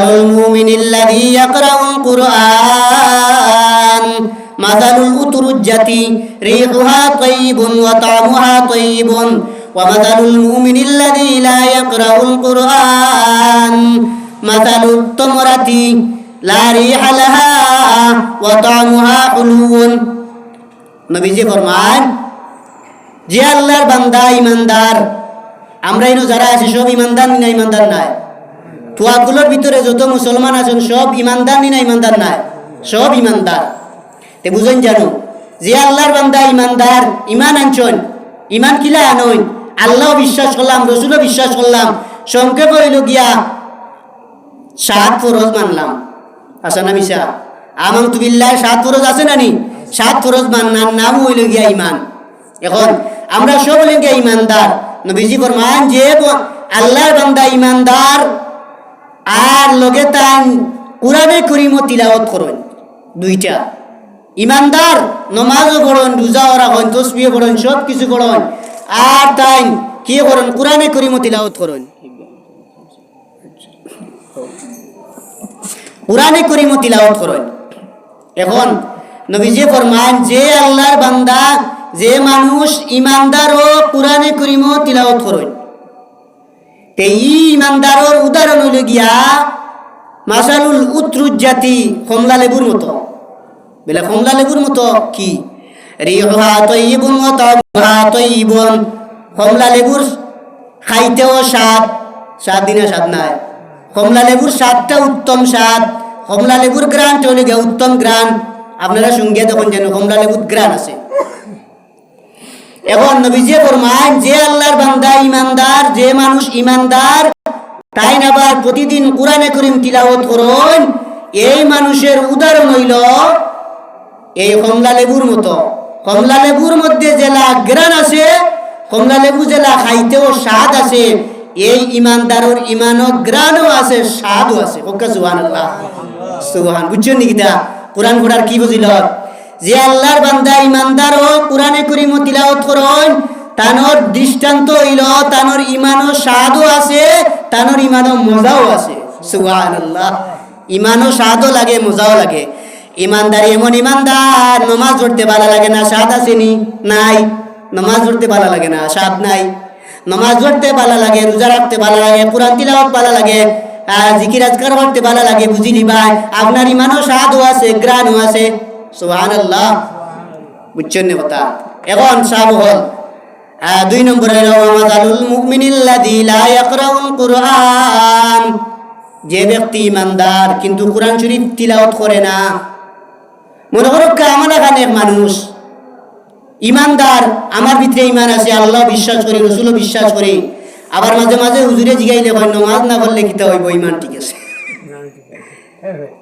المؤمن الذي يقرأ القرآن مثل الأترجة ريحها طيب وطعمها طيب ومثل المؤمن الذي لا يقرأ القرآن مثل التمرة لا ريح لها وطعمها حلو নবীজি ফরমান যে আল্লাহর বান্দা ইমানদার আমরা ইনো যারা আছি সব ইমানদার না ইমানদার নাই তোয়াগুলোর ভিতরে যত মুসলমান আছেন, সব ইমানদার নি না ইমানদার নাই? সব ইমানদার। তে বুঝেন জানো যে আল্লাহর বান্দা ইমানদার, ইমান আনছন, ইমান কিলা আনইন আল্লাহ বিশ্বাস করলাম, রসুলও বিশ্বাস করলাম, সংক্ষেপ হইল গিয়া, সাত ফরজ মানলাম। আসা না মিশা আমাং তুবিল্লাহ সাত ফরজ আছে না নি? সাত ফরজ মান্নার নাম হইল গিয়া ইমান। এখন আমরা সব হইলেন গিয়া ইমানদার। নবীজি ফরমান যে আল্লাহর বান্দা ইমানদার আর লগে তান কোরআনে করিম তিলাওয়াত করুন। দুইটা। ইমানদার নমাজও পড়ুন রোজাও রাখুন তসবিও পড়ুন সব কিছু পড়ুন আর তাই কি করুন? কোরআনে করিম তিলাওয়াত করুন। কোরআনে করিম তিলাওয়াত করুন। এখন নবীজি ফরমান, যে আল্লাহর বান্দা, যে মানুষ ইমানদার ও কোরআনে করিম তিলাওয়াত করুন। তে ই উদাহরণ হইল গিয়া মাসালুল উত্রুজ জাতি কমলা লেবুর মতো। বলে কমলা লেবুর মতো কি? রিহা তৈবুন ও তবহা তৈবুন। কমলা লেবুর খাইতেও স্বাদ স্বাদ দিনে স্বাদ নাই। কমলা লেবুর স্বাদটা উত্তম স্বাদ, কমলা লেবুর গ্রানটা হলে গিয়া উত্তম গ্রান। আপনারা সঙ্গে তখন যেন কমলা লেবুর গ্রান আছে। এখন নবীজি ফরমান যে আল্লাহর বান্দা ইমানদার যে মানুষ ইমানদার তাই আবার প্রতিদিন কোরআনে করিম তিলাওয়াত করুন, এই মানুষের উদাহরণ হইল এই কমলা লেবুর মতো। কমলা লেবুর মধ্যে জেলা গ্রান আছে, কমলা লেবু জেলা খাইতেও স্বাদ আছে, এই ইমানদারর ইমানও গ্রানও আছে, স্বাদও আছে। ওকে সুহান আল্লাহ সুহান বুঝছেন তা? কোরআন পড়ার কি বুঝিল যে আল্লাহর বান্দা ইমানদার ও কোরআনে করিম তিলাওয়াত করুন, তানোর দৃষ্টান্ত হইল, তানোর ইমানও স্বাদও আছে, তানোর ইমানও মজাও আছে। সুবহানাল্লাহ। ইমানও স্বাদও লাগে, মজাও লাগে। ইমানদার এমন ইমানদার, নমাজ পড়তে ভালো লাগে না, স্বাদ আসেনি, নাই। নমাজ পড়তে ভালো লাগে না, স্বাদ নাই। নমাজ পড়তে ভালো লাগে, রোজা রাখতে ভালো লাগে, কোরআন তিলাওয়াত ভালো লাগে জিকির আজকার করতে ভালো লাগে, বুঝিলি ভাই? আপনার ইমানও স্বাদও আছে, গ্রানও আছে। না কথা। হল দুই যে ব্যক্তি ইমানদার কিন্তু কোরআন শরীফ তিলাওয়াত করে না। মনে করো আমার এক মানুষ। ইমানদার আমার ভিতরে ইমান আছে আল্লাহ বিশ্বাস করি রসুল বিশ্বাস করি। আবার মাঝে মাঝে হুজুরে জিগাইলে হয় নমাজ না বললে কিতা হইব? ইমান ঠিক আছে। আহ,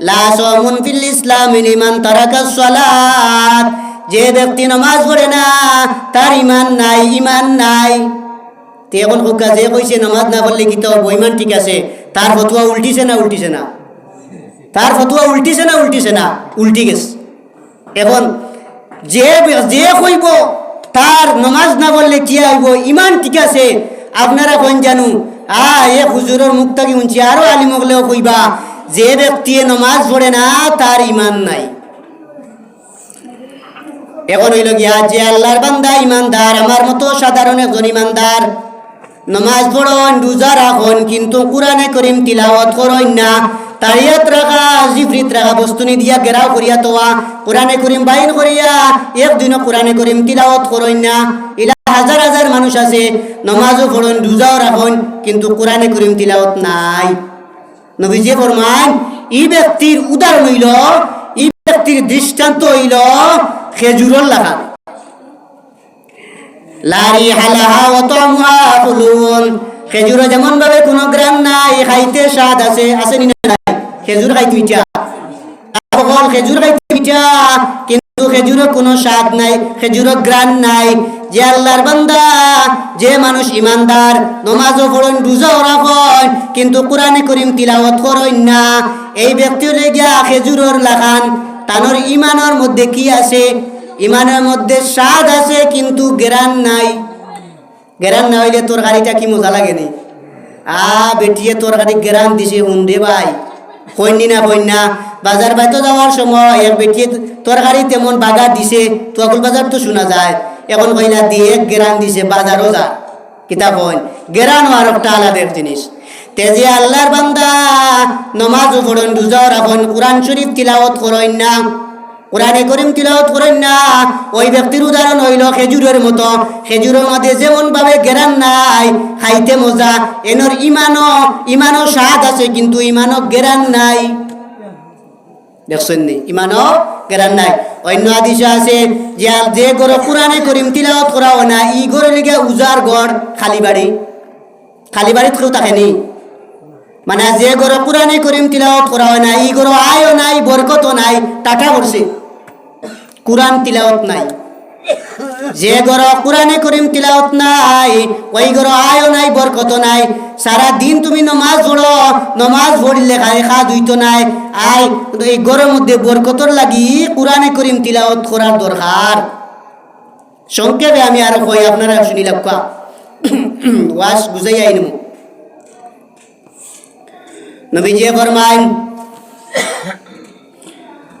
লা ফিল ইসলাম তারাকা যে ব্যক্তি নামাজ পড়ে না, তার ইমান নাই ইমান নাই। তে এখন যে কইছে, নামাজ না পড়লে কি তো বইমান ঠিক আছে? তার ফতুয়া উল্টিছে না উল্টিছে না? তার ফতুয়া উল্টিছে না উল্টিছে না? উল্টি গেছে। এখন যে যে কইব, তার নমাজ না বললে কি আইব? ইমান ঠিক আছে। আপনারা কোন জানু? আ, এ হুজুরের মুখ থেকে উঞ্চি আরও আলিম হলেও কইবা যে ব্যক্তি নমাজ পড়ে না, তার ইমান নাই। এখন হইল গিয়া যে আল্লাহর বান্দা ইমানদার আমার মতো সাধারণ একজন ইমানদার নমাজ পড়ন, রোজা রাখুন, কিন্তু কোরআনে করিম তিলাওয়াত করইন না তারিয়াত রাখা, জিফরিত রাখা বস্তুনি দিয়া গেরাও করিয়া তোয়া, কোরআনে করিম বাইন করিয়া, একদিনও কোরআনে করিম তিলাওয়াত করইন না। ইলা হাজার হাজার মানুষ আছে, নমাজও পড়ুন, রোজাও রাখুন, কিন্তু কোরআনে করিম তিলাওয়াত নাই। নবীজি ফরমান, ই ব্যক্তির উদাহরণ হইল, ই ব্যক্তির দৃষ্টান্ত হইল খেজুরর লাগান লারি হালাহা ফুলুন খেজুর যেমন ভাবে কোনো গ্রাম নাই, খাইতে স্বাদ আছে আছে নি নাই? খেজুর খাইতে ইচ্ছা খেজুর খাইতে মিঠা কিন্তু খেজুরের কোনো স্বাদ নাই গ্রান নাই। যে আল্লাহর বান্দা, যে মানুষ ইমানদার, নমাজও পড়েন, রোজাও রাখেন কিন্তু কোরআনে করিম তিলাওয়াত করেন না। এই ব্যক্তির গিয়া খেজুরের লাখান তানোর ইমানের মধ্যে কি আছে? ইমানের মধ্যে স্বাদ আছে, কিন্তু গ্রান নাই। গ্রান না হইলে তোর গাড়িটা কি মজা লাগে নি? আ, বেটিয়ে তোর গাড়ি গ্রান দিছে হুন্ডে ভাই। কইনি না কইনা। বাজার বাইতে যাওয়ার সময় এক বেটিয়ে তোর গাড়ি তেমন বাগার দিছে। তোয়াকুল বাজার তো শোনা যায়। এখন কইনা দিয়ে গেরান দিছে, বাজারও যা কিতাব কইন গেরান আর একটা আলাদা এক জিনিস। তেজে আল্লাহর বান্দা, নমাজ পড়েন রোজাও রাখেন, কোরআন শরীফ তিলাওয়াত করেন না। কোরআনে করিম তিলাওয়াত করেন না। ওই ব্যক্তির উদাহরণ হইল খেজুরের মতো। খেজুরের মধ্যে যেমন ভাবে গেরান নাই, খাইতে মজা, এনর ইমানও ইমানও স্বাদ আছে, কিন্তু ইমানও গেরান নাই। দেখছেন নি? ইমানও গেরান নাই। অন্য আদিশ আছে যে যে গড় কোরআনে করিম তিলাওয়াত করাও না, ই গড়ে লিগে উজার গড় খালি বাড়ি। খালি বাড়িত কেউ থাকেনি মানে যে গড় কোরআনে করিম তিলাওয়াত করা না, ই গড় আয়ও নাই, বরকতও নাই, টাকা পড়ছে কোরআন তিলাওয়াত নাই। যে গড় কোরআনে করিম তিলাওত নাই, ওই গড় আয়ও নাই, বরকত নাই। সারা দিন তুমি নমাজ পড়ো, নমাজ পড়লে খাই খা দুইতো নাই। আই এই গড়ের মধ্যে বরকতর লাগি কোরআনে করিম তিলাওয়াত করার দরকার। সংক্ষেপে আমি আর কই, আপনারা শুনি লাগুয়া ওয়াস বুঝাই আইনমু। নবীজি ফরমান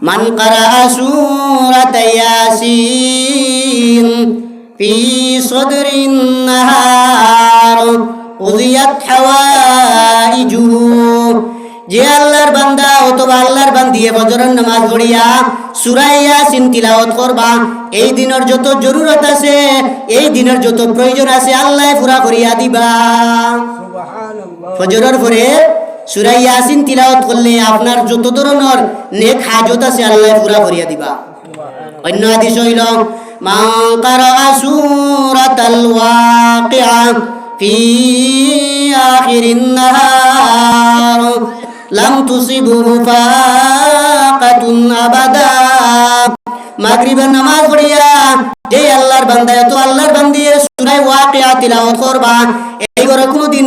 মান قرأ سورة ياسين في صدر النهار قضيت حوائجه যে আল্লাহর বান্দা অথবা আল্লাহর বান্দিয়ে বজরের নামাজ পড়িয়া সুরাই ইয়াসিন তিলাওয়াত করবা এই দিনের যত জরুরত আছে এই দিনের যত প্রয়োজন আছে আল্লাহ পুরা করিয়া দিবা ফজরের পরে সুরাই ইয়াসিন তিলাওয়াত করলে আপনার যত ধরনের নেক হাজত আছে আল্লাহ পুরা করিয়া দিবা। অন্য হাদিস হইল মান কারা ওয়াকিআ মাগরিবের নামাজ পড়িয়া যে আল্লাহর বান্দা এত আল্লাহর বান্দিয়ে সূরা ওয়াকিআ তিলাওয়াত করবা। এই করে কোনদিন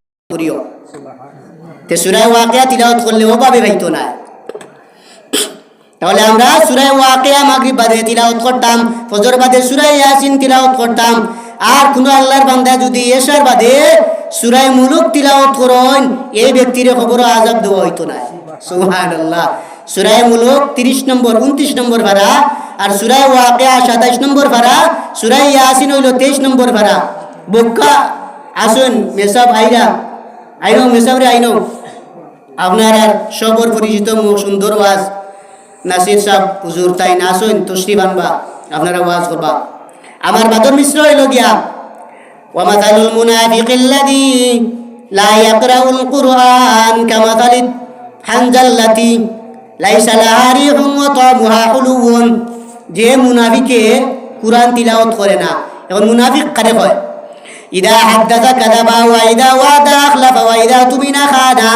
তে সূরা ওয়াকিয়া তিলাওয়াত করলে ওভাবে ভাইতো না। তাহলে আমরা সূরা ওয়াকিয়া মাগরিব বাদে তিলাওয়াত করতাম, ফজর বাদে সূরা ইয়াসিন তিলাওয়াত করতাম। আর কোন আল্লাহর বান্দা যদি এশার বাদে সূরা মুলুক তিলাওয়াত করেন, এই ব্যক্তির খবর আযাব দেওয়া হইতো না। সুবহানাল্লাহ। সূরা মুলুক 30 নম্বর 29 নম্বর ভাড়া আর সূরা ওয়াকিয়া 27 নম্বর ভাড়া সূরা ইয়াসিন হইল 23 নম্বর ভাড়া। বক্কা আসুন, মেসাব আইরা আইনো মেসাবরে আইনো আপনার আর সবর পরিচিত মুখ সুন্দর ওয়াজ নাসির সাহ হুজুর তাই নাসুন তশ্রী বানবা আপনারা ওয়াজ করবা আমার বাদর মিশ্র হইল গিয়া ومثل المنافق الذي لا يقرأ القرآن كمثل الحنظلة ليس لها ريح وطعمها حلو যে মুনাফিকে কোরআন তিলাওয়াত করে না এখন মুনাফিক কারে হয় ইদা হাদ্দাসা কাযাবা ওয়া ইদা ওয়াদা আখলাফা ওয়া ইদা তুমিনা খানা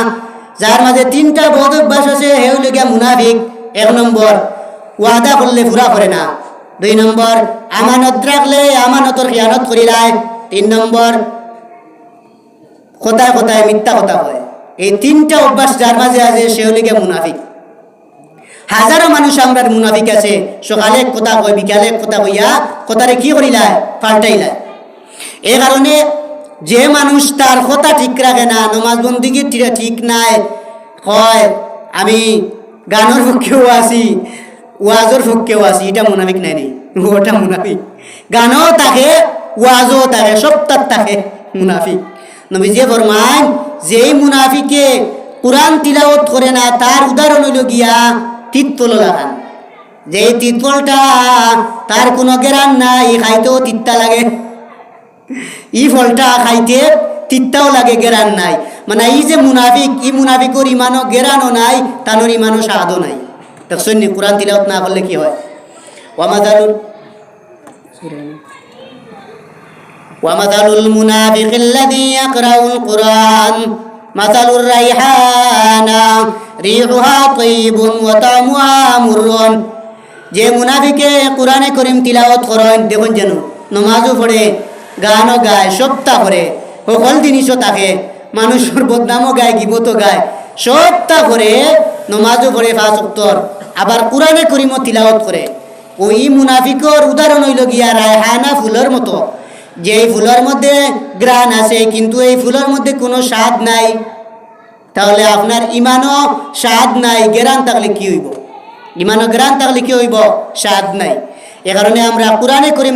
যার মাঝে তিনটা বদ অভ্যাস আছে, হে মুনাফিক। এক নম্বর, ওয়াদা করলে পুরা করে না। দুই নম্বর, আমানত রাখলে আমানতর খিয়ানত করিলায় তিন নম্বর, কথায় কথায় মিথ্যা কথা হয় এই তিনটা অভ্যাস যার মাঝে আছে, সে মুনাফিক। হাজারো মানুষ আমরা মুনাফিক আছে, সকালে কথা কয়, বিকালে কথা কইয়া কথারে কি করিলায় পাল্টাইলায় এই কারণে যে মানুষ তার কথা ঠিক রাখে না নমাজ বন্দিগি ঠিক নাই? হয় আমি গানের পক্ষেও আছি, ওয়াজর পক্ষেও আছি, এটা মুনাফিক নাই নি ওটা মুনাফিক। গানও থাকে ওয়াজও থাকে সপ্তাহ থাকে মুনাফিক। নবীজি ফরমান যেই মুনাফিকে কোরআন তিলাওয়াত করে না, তার উদাহরণ হইল গিয়া তিত্তল লাগান। যে তিতলটা তার কোনো গেরান নাই, খাইতেও তিত্তা লাগে। ই ফলটা খাইতে তিত্তাও লাগে গেরান নাই মানে এই যে মুনাফিক ই মুনাফিকর ইমানও গেরানও নাই তানোর ইমানও স্বাদও নাই দেখছেন নি কোরআন তিলাওয়াত না করলে কি হয় ওয়ামাদালুল ومثل المنافق الذي يقرأ القرآن مثل الريحانة ريحها طيب وطعمها مر যে মুনাফিকে কোরআনে করিম তিলাওয়াত করেন দেখুন যেন নমাজও পড়ে গানও গায় সপ্তাহ করে সকল জিনিসও থাকে। মানুষের বদনামও গায়, গিবতও গায়। সপ্তাহ করে নমাজও পাঁচ উত্তর আবার কোরআনে করিমও তিলাওয়াত করে। ওই মুনাফিকর উদাহরণ হইল গিয়া রায়হানা ফুলের মতো। যে এই ফুলের মধ্যে গ্রান আছে, কিন্তু এই ফুলের মধ্যে কোনো স্বাদ নাই। তাহলে আপনার ইমানও স্বাদ নাই, গেরান থাকলে কি হইব? ইমানও গ্রান থাকলে কি হইব? স্বাদ নাই। এ কারণে আমরা কোরআনে করিম